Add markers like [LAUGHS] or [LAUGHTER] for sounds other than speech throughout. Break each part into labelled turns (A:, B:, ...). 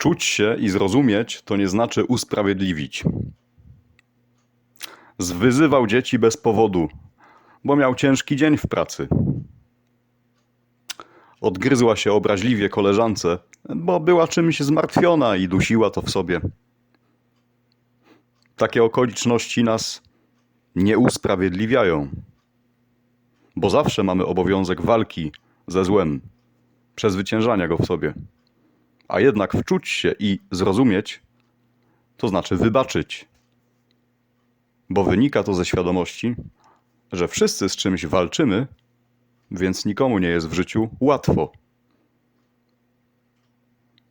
A: Wczuć się i zrozumieć to nie znaczy usprawiedliwić. Zwyzywał dzieci bez powodu, bo miał ciężki dzień w pracy. Odgryzła się obraźliwie koleżance, bo była czymś zmartwiona i dusiła to w sobie. Takie okoliczności nas nie usprawiedliwiają, bo zawsze mamy obowiązek walki ze złem, przezwyciężania go w sobie. A jednak wczuć się i zrozumieć, to znaczy wybaczyć, bo wynika to ze świadomości, że wszyscy z czymś walczymy, więc nikomu nie jest w życiu łatwo.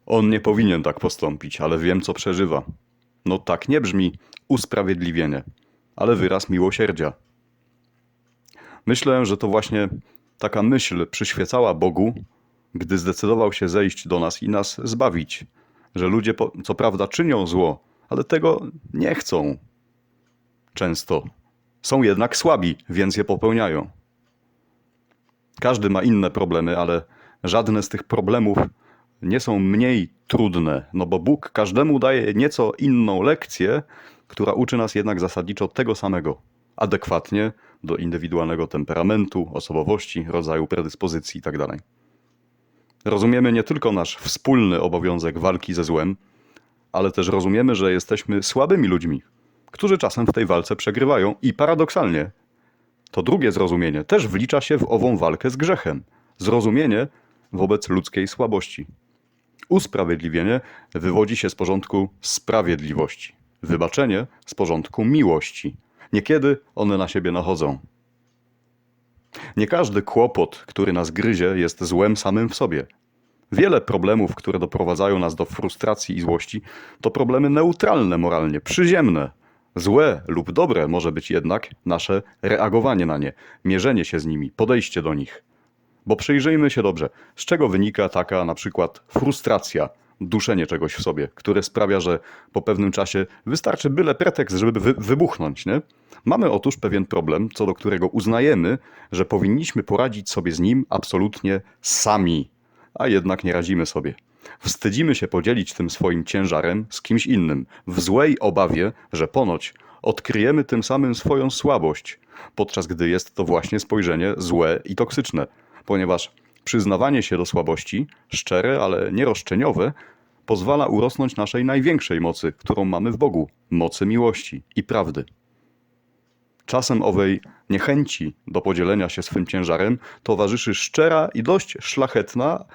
A: On nie powinien tak postąpić, ale wiem, co przeżywa. No tak nie brzmi usprawiedliwienie, ale wyraz miłosierdzia. Myślę, że to właśnie taka myśl przyświecała Bogu, gdy zdecydował się zejść do nas i nas zbawić. Że ludzie, co prawda, czynią zło, ale tego nie chcą. Często. Są jednak słabi, więc je popełniają. Każdy ma inne problemy, ale żadne z tych problemów nie są mniej trudne, no bo Bóg każdemu daje nieco inną lekcję, która uczy nas jednak zasadniczo tego samego, adekwatnie do indywidualnego temperamentu, osobowości, rodzaju predyspozycji itd. Rozumiemy nie tylko nasz wspólny obowiązek walki ze złem, ale też rozumiemy, że jesteśmy słabymi ludźmi, którzy czasem w tej walce przegrywają i paradoksalnie to drugie zrozumienie też wlicza się w ową walkę z grzechem. Zrozumienie wobec ludzkiej słabości. Usprawiedliwienie wywodzi się z porządku sprawiedliwości. Wybaczenie z porządku miłości. Niekiedy one na siebie nachodzą. Nie każdy kłopot, który nas gryzie, jest złem samym w sobie. Wiele problemów, które doprowadzają nas do frustracji i złości, to problemy neutralne moralnie, przyziemne. Złe lub dobre może być jednak nasze reagowanie na nie, mierzenie się z nimi, podejście do nich. Bo przyjrzyjmy się dobrze, z czego wynika taka na przykład frustracja, duszenie czegoś w sobie, które sprawia, że po pewnym czasie wystarczy byle pretekst, żeby wy wybuchnąć. Nie? Mamy otóż pewien problem, co do którego uznajemy, że powinniśmy poradzić sobie z nim absolutnie sami, a jednak nie radzimy sobie. Wstydzimy się podzielić tym swoim ciężarem z kimś innym, w złej obawie, że ponoć odkryjemy tym samym swoją słabość, podczas gdy jest to właśnie spojrzenie złe i toksyczne, ponieważ przyznawanie się do słabości, szczere, ale nieroszczeniowe, pozwala urosnąć naszej największej mocy, którą mamy w Bogu mocy miłości i prawdy. Czasem owej niechęci do podzielenia się swym ciężarem towarzyszy szczera i dość szlachetna,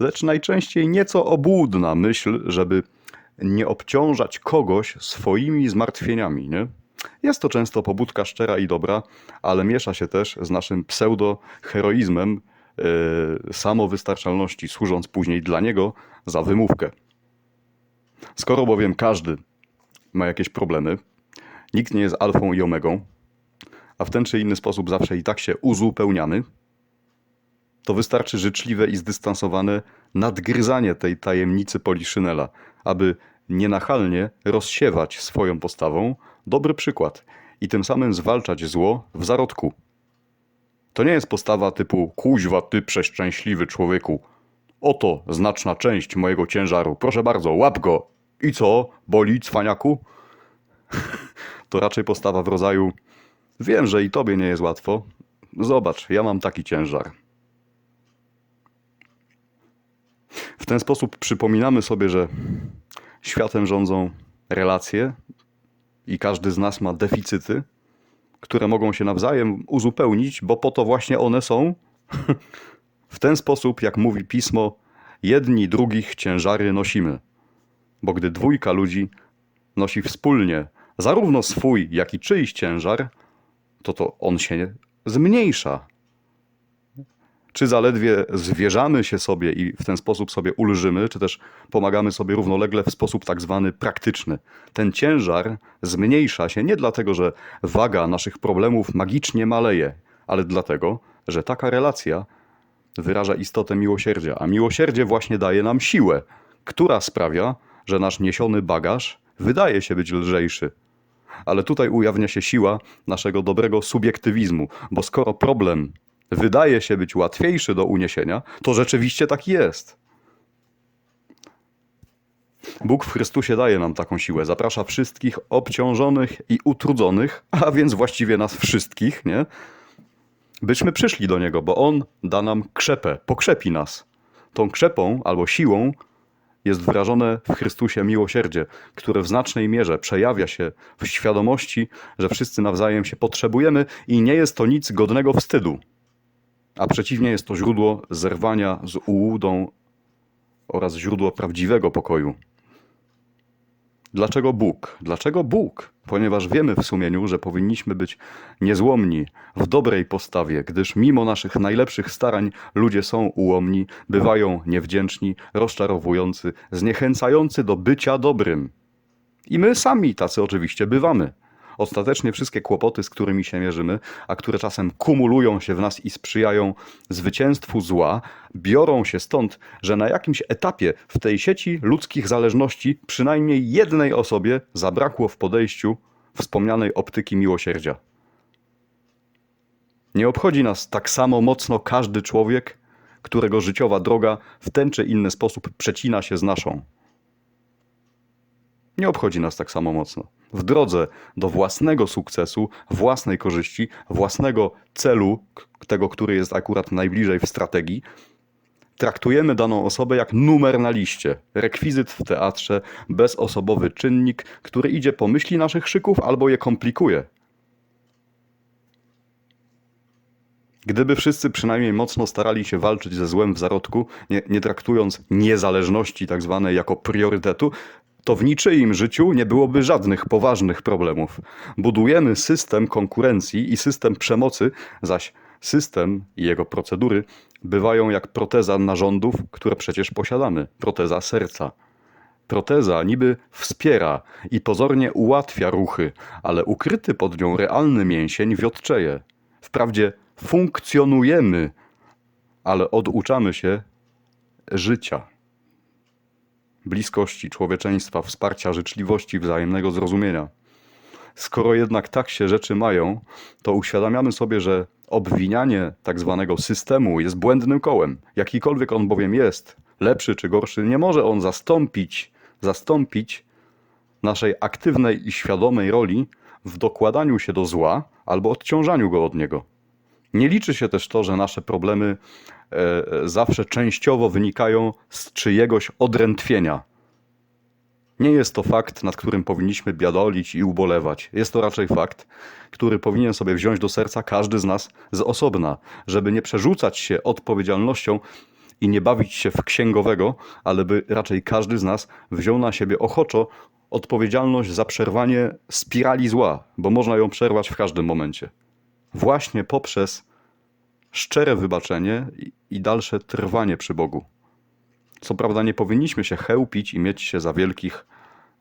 A: lecz najczęściej nieco obłudna myśl, żeby nie obciążać kogoś swoimi zmartwieniami. Nie? Jest to często pobudka szczera i dobra, ale miesza się też z naszym pseudo-heroizmem samowystarczalności, służąc później dla niego za wymówkę. Skoro bowiem każdy ma jakieś problemy, nikt nie jest alfą i omegą, a w ten czy inny sposób zawsze i tak się uzupełniamy, to wystarczy życzliwe i zdystansowane nadgryzanie tej tajemnicy Poliszynela, aby nienachalnie rozsiewać swoją postawą dobry przykład i tym samym zwalczać zło w zarodku. To nie jest postawa typu kuźwa ty przeszczęśliwy człowieku. Oto znaczna część mojego ciężaru. Proszę bardzo, łap go. I co? Boli, cwaniaku? [LAUGHS] to raczej postawa w rodzaju wiem, że i tobie nie jest łatwo. Zobacz, ja mam taki ciężar. W ten sposób przypominamy sobie, że światem rządzą relacje i każdy z nas ma deficyty, które mogą się nawzajem uzupełnić, bo po to właśnie one są. w ten sposób, jak mówi pismo, jedni drugich ciężary nosimy. Bo gdy dwójka ludzi nosi wspólnie zarówno swój, jak i czyjś ciężar, to to on się zmniejsza. Czy zaledwie zwierzamy się sobie i w ten sposób sobie ulżymy, czy też pomagamy sobie równolegle w sposób tak zwany praktyczny. Ten ciężar zmniejsza się nie dlatego, że waga naszych problemów magicznie maleje, ale dlatego, że taka relacja wyraża istotę miłosierdzia, a miłosierdzie właśnie daje nam siłę, która sprawia, że nasz niesiony bagaż wydaje się być lżejszy. Ale tutaj ujawnia się siła naszego dobrego subiektywizmu, bo skoro problem wydaje się być łatwiejszy do uniesienia, to rzeczywiście tak jest. Bóg w Chrystusie daje nam taką siłę. Zaprasza wszystkich obciążonych i utrudzonych, [LAUGHS] a więc właściwie nas wszystkich, nie? Byśmy przyszli do Niego, bo On da nam krzepę, pokrzepi nas. Tą krzepą albo siłą jest wyrażone w Chrystusie miłosierdzie, które w znacznej mierze przejawia się w świadomości, że wszyscy nawzajem się potrzebujemy i nie jest to nic godnego wstydu. A przeciwnie, jest to źródło zerwania z ułudą oraz źródło prawdziwego pokoju. Dlaczego Bóg? Dlaczego Bóg? Ponieważ wiemy w sumieniu, że powinniśmy być niezłomni, w dobrej postawie, gdyż mimo naszych najlepszych starań ludzie są ułomni, bywają niewdzięczni, rozczarowujący, zniechęcający do bycia dobrym. I my sami tacy oczywiście bywamy. Ostatecznie wszystkie kłopoty, z którymi się mierzymy, a które czasem kumulują się w nas i sprzyjają zwycięstwu zła, biorą się stąd, że na jakimś etapie w tej sieci ludzkich zależności przynajmniej jednej osobie zabrakło w podejściu wspomnianej optyki miłosierdzia. Nie obchodzi nas tak samo mocno każdy człowiek, którego życiowa droga w ten czy inny sposób przecina się z naszą. Nie obchodzi nas tak samo mocno. W drodze do własnego sukcesu, własnej korzyści, własnego celu, tego, który jest akurat najbliżej w strategii, traktujemy daną osobę jak numer na liście, rekwizyt w teatrze, bezosobowy czynnik, który idzie po myśli naszych szyków albo je komplikuje. Gdyby wszyscy przynajmniej mocno starali się walczyć ze złem w zarodku, nie, nie traktując niezależności tak zwanej jako priorytetu, to w niczyim życiu nie byłoby żadnych poważnych problemów. Budujemy system konkurencji i system przemocy, zaś system i jego procedury bywają jak proteza narządów, które przecież posiadamy proteza serca. Proteza niby wspiera i pozornie ułatwia ruchy, ale ukryty pod nią realny mięsień wiotczeje. Wprawdzie funkcjonujemy, ale oduczamy się życia bliskości, człowieczeństwa, wsparcia, życzliwości, wzajemnego zrozumienia. Skoro jednak tak się rzeczy mają, to uświadamiamy sobie, że obwinianie tak zwanego systemu jest błędnym kołem. Jakikolwiek on bowiem jest, lepszy czy gorszy, nie może on zastąpić, zastąpić naszej aktywnej i świadomej roli w dokładaniu się do zła albo odciążaniu go od niego. Nie liczy się też to, że nasze problemy zawsze częściowo wynikają z czyjegoś odrętwienia. Nie jest to fakt, nad którym powinniśmy biadolić i ubolewać. Jest to raczej fakt, który powinien sobie wziąć do serca każdy z nas z osobna, żeby nie przerzucać się odpowiedzialnością i nie bawić się w księgowego, ale by raczej każdy z nas wziął na siebie ochoczo odpowiedzialność za przerwanie spirali zła, bo można ją przerwać w każdym momencie właśnie poprzez szczere wybaczenie i- dalsze trwanie przy Bogu. Co prawda nie powinniśmy się chełpić i mieć się za wielkich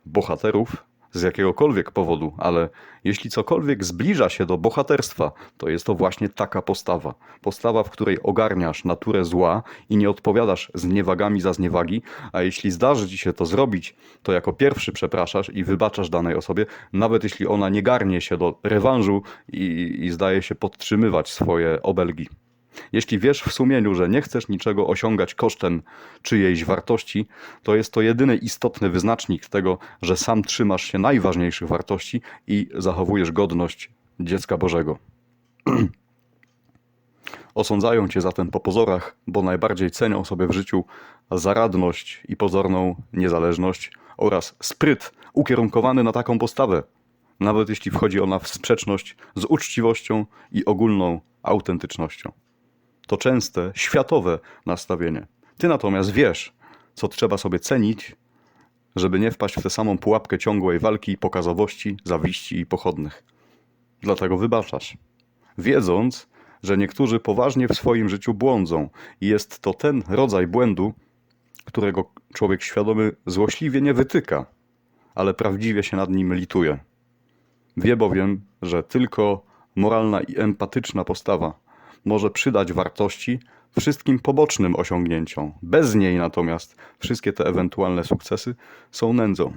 A: bohaterów z jakiegokolwiek powodu, ale jeśli cokolwiek zbliża się do bohaterstwa, to jest to właśnie taka postawa. Postawa, w której ogarniasz naturę zła i nie odpowiadasz zniewagami za zniewagi, a jeśli zdarzy ci się to zrobić, to jako pierwszy przepraszasz i wybaczasz danej osobie, nawet jeśli ona nie garnie się do rewanżu i, i zdaje się podtrzymywać swoje obelgi. Jeśli wiesz w sumieniu, że nie chcesz niczego osiągać kosztem czyjejś wartości, to jest to jedyny istotny wyznacznik tego, że sam trzymasz się najważniejszych wartości i zachowujesz godność dziecka Bożego. [CLEARS THROAT] Osądzają cię zatem po pozorach, bo najbardziej cenią sobie w życiu zaradność i pozorną niezależność oraz spryt ukierunkowany na taką postawę, nawet jeśli wchodzi ona w sprzeczność z uczciwością i ogólną autentycznością to częste, światowe nastawienie. Ty natomiast wiesz, co trzeba sobie cenić, żeby nie wpaść w tę samą pułapkę ciągłej walki, pokazowości, zawiści i pochodnych. Dlatego wybaczasz. Wiedząc, że niektórzy poważnie w swoim życiu błądzą i jest to ten rodzaj błędu, którego człowiek świadomy złośliwie nie wytyka, ale prawdziwie się nad nim lituje. Wie bowiem, że tylko moralna i empatyczna postawa może przydać wartości wszystkim pobocznym osiągnięciom. Bez niej natomiast wszystkie te ewentualne sukcesy są nędzą.